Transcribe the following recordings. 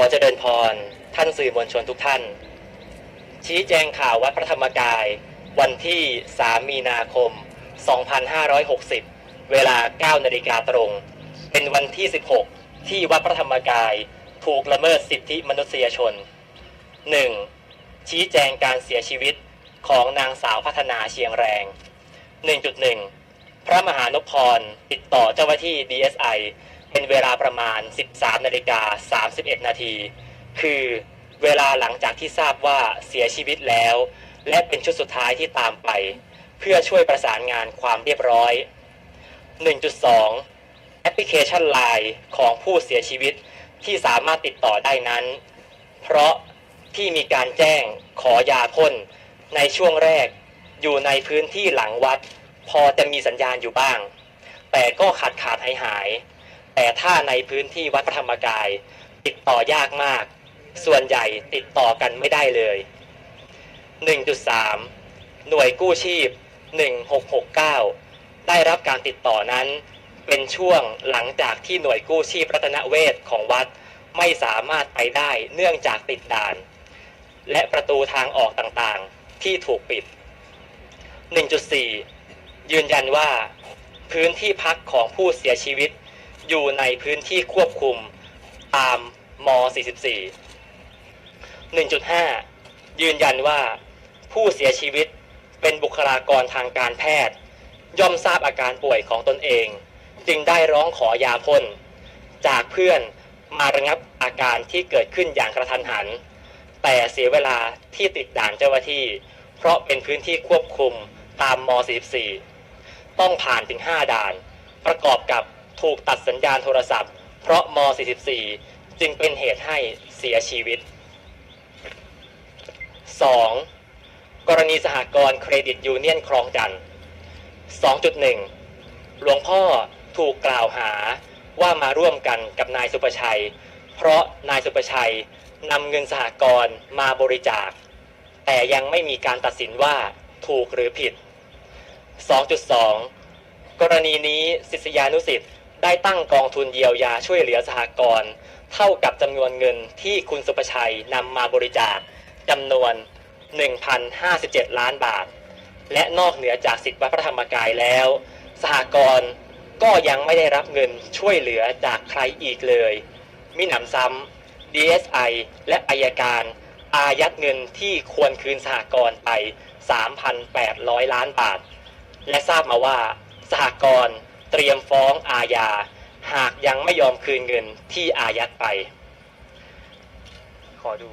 ขอเจริญพร ท่านสื่อมวลชนทุกท่าน ชี้แจงข่าววัดพระธรรมกาย วันที่ 3 มีนาคม 2560 เวลา 9 นาฬิกาตรง เป็นวันที่ 16 ที่วัดพระธรรมกาย ถูกละเมิดสิทธิมนุษยชน 1. ชี้แจงการเสียชีวิตของนางสาวพัฒนาเชียงแรง 1.1 พระมหานพพรติดต่อเจ้าหน้าที่ DSI เป็นเวลาประมาณ 13นาฬิกา31 นาที คือเวลาหลังจากที่ทราบว่าเสียชีวิตแล้ว และเป็นชุดสุดท้ายที่ตามไป เพื่อช่วยประสานงานความเรียบร้อย 1.2 แอปพลิเคชัน Line ของผู้เสียชีวิตที่สามารถติดต่อได้นั้น เพราะที่มีการแจ้งขอยาพ่นในช่วงแรกอยู่ในพื้นที่หลังวัด พอจะมีสัญญาณอยู่บ้าง แต่ก็ขาดขาดหายหาย แต่ถ้าในพื้นที่วัดพระธรรมกาย ติดต่อยากมาก ส่วนใหญ่ติดต่อกันไม่ได้เลย 1.3 หน่วยกู้ชีพ 1669 ได้รับการติดต่อนั้น เป็นช่วงหลังจากที่หน่วยกู้ชีพรัตนเวชของวัดไม่สามารถไปได้เนื่องจากติดด่าน และประตูทางออกต่างๆ ที่ถูกปิด 1.4 ยืนยันว่า พื้นที่พักของผู้เสียชีวิต อยู่ในพื้นที่ควบคุมตามม 44 1.5 ยืนยันว่าผู้เสียชีวิตเป็นบุคลากรทางการแพทย์ ย่อมทราบอาการป่วยของตนเอง จึงได้ร้องขอยาพ่นจากเพื่อนมาระงับอาการที่เกิดขึ้นอย่างกระทันหัน แต่เสียเวลาที่ติดด่านเจ้าหน้าที่ เพราะเป็นพื้นที่ควบคุมตามม 44 ต้องผ่านถึง 5 ด่าน ประกอบกับ ถูกตัดสัญญาณโทรศัพท์ เพราะม 44 จึงเป็นเหตุให้เสียชีวิต 2. กรณีสหกรณ์เครดิตยูเนียนคลองจันทร์2.1 หลวงพ่อถูกกล่าวหาว่ามาร่วมกันกับนายสุประชัย เพราะนายสุประชัยนำเงินสหกรณ์มาบริจาค แต่ยังไม่มีการตัดสินว่าถูกหรือผิด 2.2 กรณีนี้ศิษยานุสิษย์ ได้ตั้งกองทุนเยียวยาช่วยเหลือสหกรณ์เท่ากับจำนวนเงินที่คุณสุประชัยนำมาบริจาคจำนวน 1,057 ล้านบาท และนอกเหนือจากสิทธิวัดพระธรรมกายแล้ว สหกรณ์ก็ยังไม่ได้รับเงินช่วยเหลือจากใครอีกเลย มิหนำซ้ำ DSI และอายการอายัดเงินที่ควรคืนสหกรณ์ไป 3,800 ล้านบาท และทราบมาว่าสหกรณ์ เตรียมฟ้องอาญา หากยังไม่ยอมคืนเงินที่อายัดไป ขอดู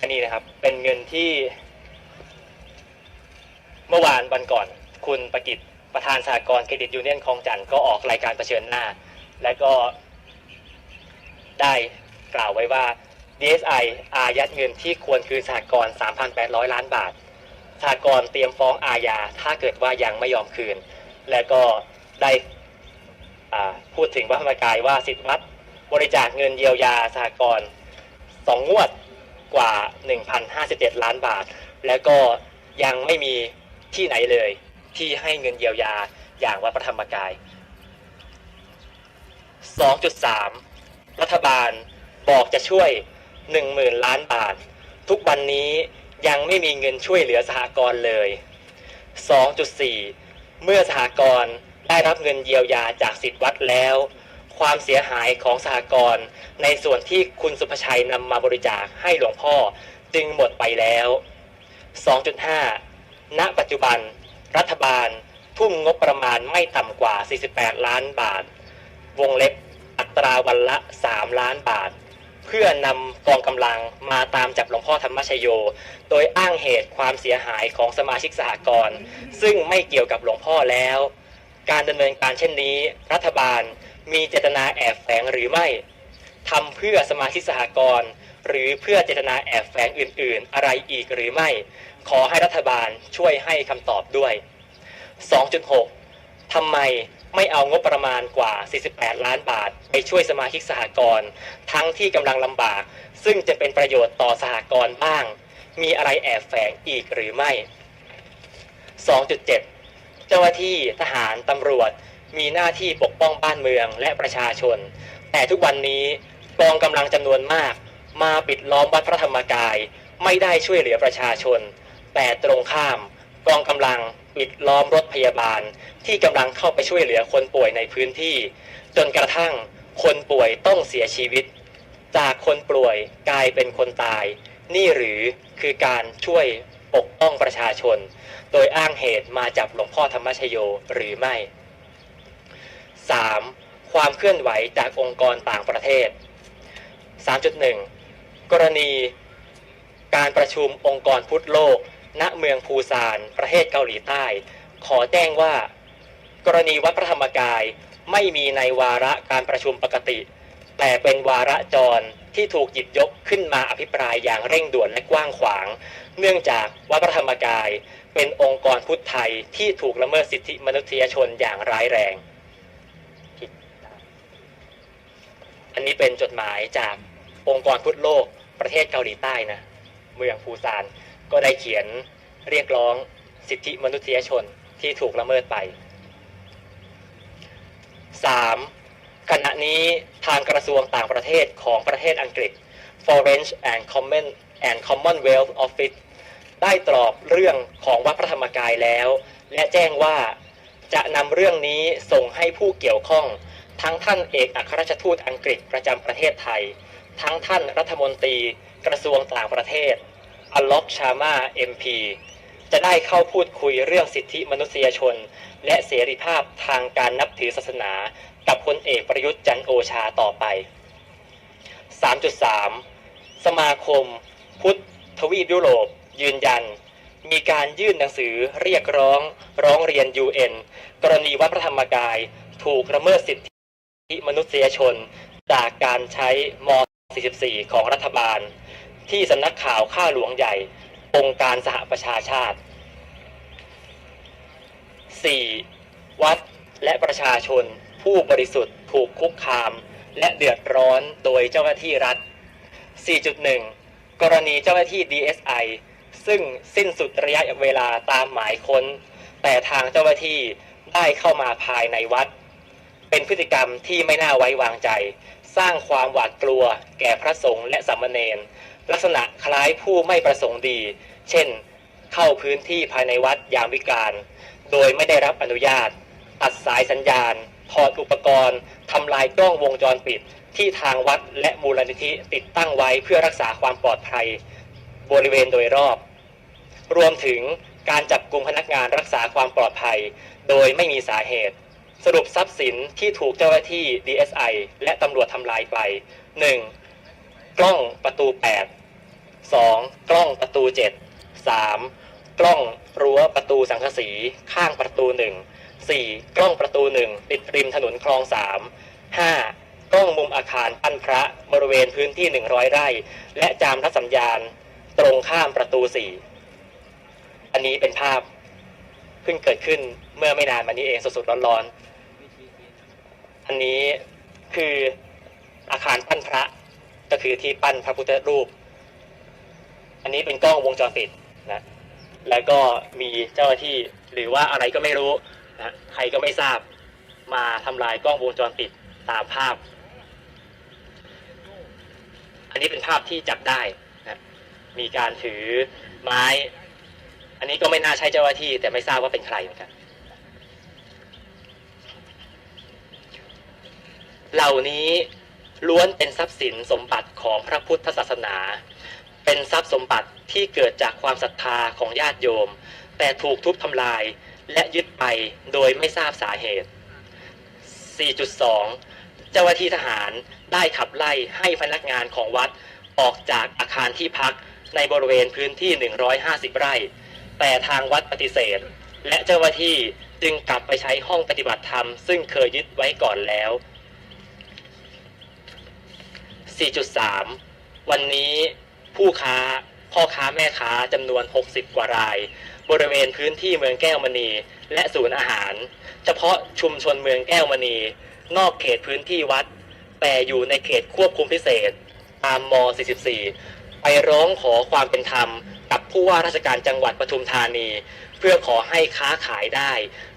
อันนี้นะครับ เป็นเงินที่ เมื่อวานวันก่อน คุณประกิตประธานสหกรณ์เครดิตยูเนียนคลองจันทร์ก็ออกรายการเผชิญหน้า และก็ได้กล่าวไว้ว่า DSI อายัดเงินที่ควรคืนสหกรณ์3,800 ล้านบาท หกรณ์เตรียมฟ้องอาญาถ้าเกิดว่ายังไม่ยอมคืน และก็ได้พูดถึงวัฒนธรรมกายว่าสิทธิวัดบริจาคเงินเยียวยาสหกรณ์สองงวดกว่า 1,057 ล้านบาท แล้วก็ยังไม่มีที่ไหนเลยที่ให้เงินเยียวยาอย่างวัดพระธรรมกาย 2.3 รัฐบาลบอกจะช่วย 10,000 ล้านบาท ทุกวันนี้ ยังไม่มีเงินช่วยเหลือสหกรณ์เลย 2.4 เมื่อสหกรณ์ได้รับเงินเยียวยาจากสิทธิวัดแล้ว ความเสียหายของสหกรณ์ในส่วนที่คุณสุภชัยนำมาบริจาคให้หลวงพ่อจึงหมดไปแล้ว 2.5 ณ ปัจจุบัน รัฐบาลทุ่มงบประมาณไม่ต่ำกว่า 48 ล้านบาท วงเล็บอัตราวันละ 3 ล้านบาท เพื่อนำกองกำลังมาตามจับหลวงพ่อธรรมชโย โดยอ้างเหตุความเสียหายของสมาชิกสหกรณ์ซึ่งไม่เกี่ยวกับหลวงพ่อแล้ว การดำเนินการเช่นนี้ รัฐบาลมีเจตนาแอบแฝงหรือไม่ทำเพื่อสมาชิกสหกรณ์หรือเพื่อเจตนาแอบแฝงอื่น ๆ อะไรอีกหรือไม่ ขอให้รัฐบาลช่วยให้คำตอบด้วย 2.6ทำไม ไม่เอางบประมาณกว่า 48 ล้านบาท ไปช่วยสมาชิกสหกรณ์ทั้งที่กำลังลำบาก ซึ่งจะเป็นประโยชน์ต่อสหกรณ์บ้าง มีอะไรแอบแฝงอีกหรือไม่ 2.7 เจ้าหน้าที่ทหารตำรวจ มีหน้าที่ปกป้องบ้านเมืองและประชาชน แต่ทุกวันนี้กองกำลังจำนวนมาก มาปิดล้อมวัดพระธรรมกาย ไม่ได้ช่วยเหลือประชาชน แต่ตรงข้าม กองกำลังปิดล้อมรถพยาบาล ที่กำลังเข้าไปช่วยเหลือคนป่วยในพื้นที่ จนกระทั่งคนป่วยต้องเสียชีวิต จากคนป่วยกลายเป็นคนตาย นี่หรือคือการช่วยปกป้องประชาชน โดยอ้างเหตุมาจากหลวงพ่อธรรมชโยหรือไม่ 3. ความเคลื่อนไหวจากองค์กรต่างประเทศ 3.1 กรณีการประชุมองค์กรพุทธโลก ณเมืองปูซาน ประเทศเกาหลีใต้ ขอแจ้งว่า กรณีวัดพระธรรมกายไม่มีในวาระการประชุมปกติ แต่เป็นวาระจรที่ถูกหยิบยกขึ้นมาอภิปรายอย่างเร่งด่วนและกว้างขวาง เนื่องจากวัดพระธรรมกาย เป็นองค์กรพุทธไทยที่ถูกละเมิดสิทธิมนุษยชนอย่างร้ายแรง อันนี้เป็นจดหมายจากองค์กรพุทธโลกประเทศเกาหลีใต้นะ เมืองปูซาน ก็ได้เขียนเรียกร้องสิทธิมนุษยชนที่ถูกละเมิดไป 3. ขณะนี้ทางกระทรวงต่างประเทศของประเทศอังกฤษ Foreign and Common and Commonwealth Office ได้ตอบเรื่องของวัดพระธรรมกายแล้ว และแจ้งว่าจะนำเรื่องนี้ส่งให้ผู้เกี่ยวข้อง ทั้งท่านเอกอัครราชทูตอังกฤษประจำประเทศไทย ทั้งท่านรัฐมนตรีกระทรวงต่างประเทศ อล็อกชามาเอ็มพีจะได้เข้าพูดคุยเรื่องสิทธิมนุษยชน และเสรีภาพทางการนับถือศาสนา กับพลเอกประยุทธ์จันโอชาต่อไป 3.3 สมาคม พุทธทวีปยุโรป ยืนยัน มีการยื่นหนังสือเรียกร้อง ร้องเรียน UN กรณีวัดพระธรรมกาย ถูกละเมิดสิทธิมนุษยชน จากการใช้ม 44 ของรัฐบาล ที่สำนักข่าวข้าหลวงใหญ่ องค์การสหประชาชาติ 4. วัดและประชาชน ผู้บริสุทธิ์ถูกคุกคาม และเดือดร้อนโดยเจ้าหน้าที่รัฐ 4.1 กรณีเจ้าหน้าที่ DSI ซึ่งสิ้นสุดระยะเวลาตามหมายค้น แต่ทางเจ้าหน้าที่ได้เข้ามาภายในวัด เป็นพฤติกรรมที่ไม่น่าไว้วางใจ สร้างความหวาดกลัว แก่พระสงฆ์และสามเณร ลักษณะคล้ายผู้ไม่ประสงค์ดี เช่น เข้าพื้นที่ภายในวัดยามวิกาลโดยไม่ได้รับอนุญาต ตัดสายสัญญาณ ถอดอุปกรณ์ทำลายกล้องวงจรปิด ที่ทางวัดและมูลนิธิติดตั้งไว้เพื่อรักษาความปลอดภัย บริเวณโดยรอบ รวมถึงการจับกลุ่มพนักงานรักษาความปลอดภัย โดยไม่มีสาเหตุ สรุปทรัพย์สินที่ถูกเจ้าหน้าที่ DSI และตำรวจทำลายไป 1. กล้องประตู8 2. กล้องประตู7 3. กล้องรั้วประตูสังกะสีข้างประตู1 4. กล้องประตู1ติดริมถนนคลอง3 5. กล้องมุมอาคารปั้นพระบริเวณพื้นที่100ไร่ และจามรัดสัญญาณ ตรงข้ามประตู4อันนี้เป็นภาพเพิ่งเกิดขึ้นเมื่อไม่นานมานี้เองสดๆร้อนๆอันนี้คืออาคารปั้นพระ ก็คือที่ปั้นพระพุทธรูป อันนี้เป็นกล้องวงจรปิดนะ แล้วก็มีเจ้าหน้าที่หรือว่าอะไรก็ไม่รู้นะใครก็ไม่ทราบมาทำลายกล้องวงจรปิดตามภาพ อันนี้เป็นภาพที่จับได้นะมีการถือไม้ อันนี้ก็ไม่น่าใช่เจ้าหน้าที่ แต่ไม่ทราบว่าเป็นใครเหมือนกันเหล่านี้ ล้วนเป็นทรัพย์สินสมบัติของพระพุทธศาสนา เป็นทรัพย์สมบัติที่เกิดจากความศรัทธาของญาติโยม แต่ถูกทุบทำลายและยึดไปโดยไม่ทราบสาเหตุ 4.2 เจ้าหน้าที่ทหารได้ขับไล่ให้พนักงานของวัดออกจากอาคารที่พักในบริเวณพื้นที่ 150 ไร่ แต่ทางวัดปฏิเสธ และเจ้าหน้าที่จึงกลับไปใช้ห้องปฏิบัติธรรม ซึ่งเคยยึดไว้ก่อนแล้ว 4.3 วันนี้ผู้ค้าพ่อค้าแม่ค้าจำนวน 60 กว่าราย บริเวณพื้นที่เมืองแก้วมณี และศูนย์อาหาร เฉพาะชุมชนเมืองแก้วมณี นอกเขตพื้นที่วัด แต่อยู่ในเขตควบคุมพิเศษ ตามม 44 ไปร้องขอความเป็นธรรม กับผู้ว่าราชการจังหวัดปทุมธานี เพื่อขอให้ค้าขายได้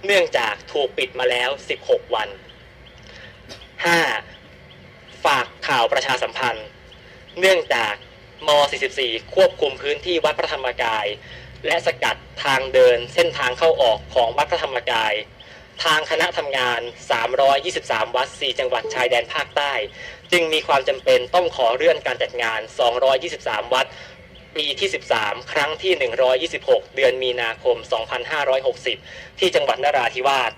เนื่องจากถูกปิดมาแล้ว 16 วัน 5. ฝากข่าวประชาสัมพันธ์ เนื่องจากม 44 ควบคุมพื้นที่วัดพระธรรมกาย และสกัดทางเดินเส้นทางเข้าออกของวัดพระธรรมกาย ทางคณะทำงาน 323 วัด 4 จังหวัดชายแดนภาคใต้ จึงมีความจำเป็นต้องขอเลื่อนการจัดงาน 223 วัด ปีที่ 13 ครั้งที่ 126 เดือนมีนาคม 2560 ที่จังหวัดนราธิวาส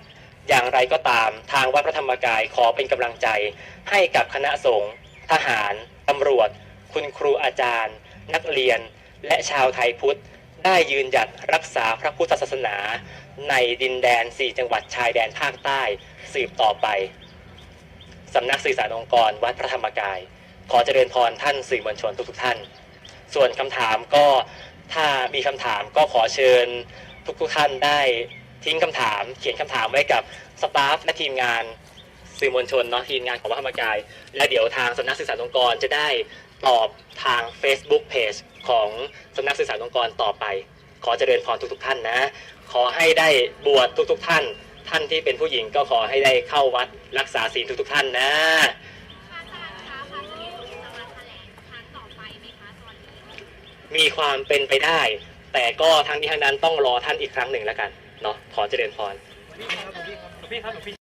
อย่างไรก็ตามทางวัดพระธรรมกายขอเป็นกำลังใจให้กับคณะสงฆ์ทหารตำรวจ คุณครูอาจารย์ นักเรียน และชาวไทยพุทธ ได้ยืนหยัดรักษาพระพุทธศาสนา ในดินแดน 4 จังหวัดชายแดนภาคใต้สืบต่อไปสำนักสื่อสารองค์กรวัดพระธรรมกาย ขอเจริญพรท่านสื่อมวลชนทุกๆท่าน ส่วนคำถามก็ถ้ามีคำถามก็ขอเชิญทุกๆท่านได้ ทิ้งคำถาม เขียนคำถามไว้กับสตาฟและทีมงานสื่อมวลชนเนาะทีมงานของวัดธรรมกาย และเดี๋ยวทางสำนักสื่อสารองค์กรจะได้ตอบทาง Facebook Page ของสำนักสื่อสารองค์กรต่อไป ขอเจริญพรทุกๆท่านนะ ขอให้ได้บวชทุกๆท่าน ท่านที่เป็นผู้หญิงก็ขอให้ได้เข้าวัดรักษาศีลทุกๆท่านนะค่ะอาจารย์คะพระที่สุจะมาแถลงครั้งต่อไปไหมคะตอนนี้มีความเป็นไปได้ แต่ก็ทั้งนี้ทั้งนั้นต้องรอท่านอีกครั้งหนึ่งแล้วกัน เนาะขอเจริญพรพี่ครับพี่ครับหลวงพี่ครับหลวงพี่